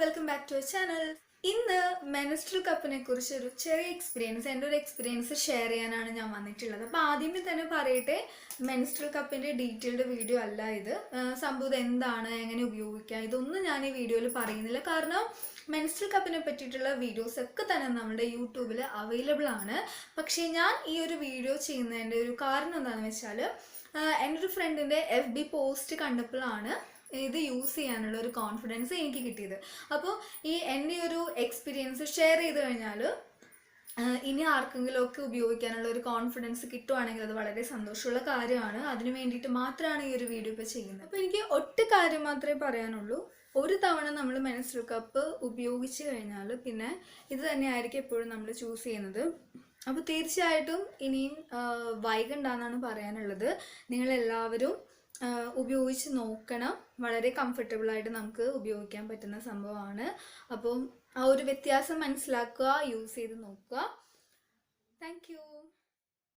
Welcome back to channel ഇന്ന് menstrual കപ്പിനെ കുറിച്ച് ഒരു ചെറിയ എക്സ്പീരിയൻസ് എന്റെ ഒരു എക്സ്പീരിയൻസ് ഷെയർ ചെയ്യാനാണ് ഞാൻ വന്നിട്ടുള്ളത്. അപ്പോൾ ആദ്യമേ തന്നെ പറയട്ടെ മെനസ്ട്രൽ കപ്പിന്റെ ഡീറ്റെയിൽഡ് വീഡിയോ അല്ല ഇത്. സംഭവം എന്താണ് എങ്ങനെ ഉപയോഗിക്കാം ഇതൊന്നും ഞാൻ ഈ വീഡിയോയിൽ പറയുന്നില്ല. കാരണം മെൻസ്ട്രൽ കപ്പിനെ പറ്റിയിട്ടുള്ള വീഡിയോസ് ഒക്കെ തന്നെ നമ്മുടെ യൂട്യൂബിൽ അവൈലബിൾ ആണ്. പക്ഷേ ഞാൻ ഈ ഒരു വീഡിയോ ചെയ്യുന്നതിന്റെ ഒരു കാരണം എന്താണെന്ന് വെച്ചാൽ എന്റെ ഒരു ഫ്രണ്ടിന്റെ എഫ് ബി പോസ്റ്റ് കണ്ടപ്പോഴാണ് ഇത് യൂസ് ചെയ്യാനുള്ള ഒരു കോൺഫിഡൻസ് എനിക്ക് കിട്ടിയത്. അപ്പോൾ ഈ എന്റെ ഒരു എക്സ്പീരിയൻസ് ഷെയർ ചെയ്ത് കഴിഞ്ഞാൽ ഇനി ആർക്കെങ്കിലും ഒക്കെ ഉപയോഗിക്കാനുള്ള ഒരു കോൺഫിഡൻസ് കിട്ടുവാണെങ്കിൽ അത് വളരെ സന്തോഷമുള്ള കാര്യമാണ്. അതിന് വേണ്ടിയിട്ട് മാത്രമാണ് ഈ ഒരു വീഡിയോ ഇപ്പോൾ ചെയ്യുന്നത്. അപ്പോൾ എനിക്ക് ഒട്ട് കാര്യം മാത്രമേ പറയാനുള്ളൂ. ഒരു തവണ നമ്മൾ മെൻസ്ട്രൽ കപ്പ് ഉപയോഗിച്ച് കഴിഞ്ഞാൽ പിന്നെ ഇത് തന്നെയായിരിക്കും എപ്പോഴും നമ്മൾ ചൂസ് ചെയ്യുന്നത്. അപ്പോൾ തീർച്ചയായിട്ടും ഇനിയും വൈകണ്ടെന്നാണ് പറയാനുള്ളത്. നിങ്ങളെല്ലാവരും ഉപയോഗിച്ച് നോക്കണം. വളരെ കംഫർട്ടബിൾ ആയിട്ട് നമുക്ക് ഉപയോഗിക്കാൻ പറ്റുന്ന സംഭവമാണ്. അപ്പം ആ ഒരു വ്യത്യാസം മനസ്സിലാക്കുക യൂസ് ചെയ്ത് നോക്കുക.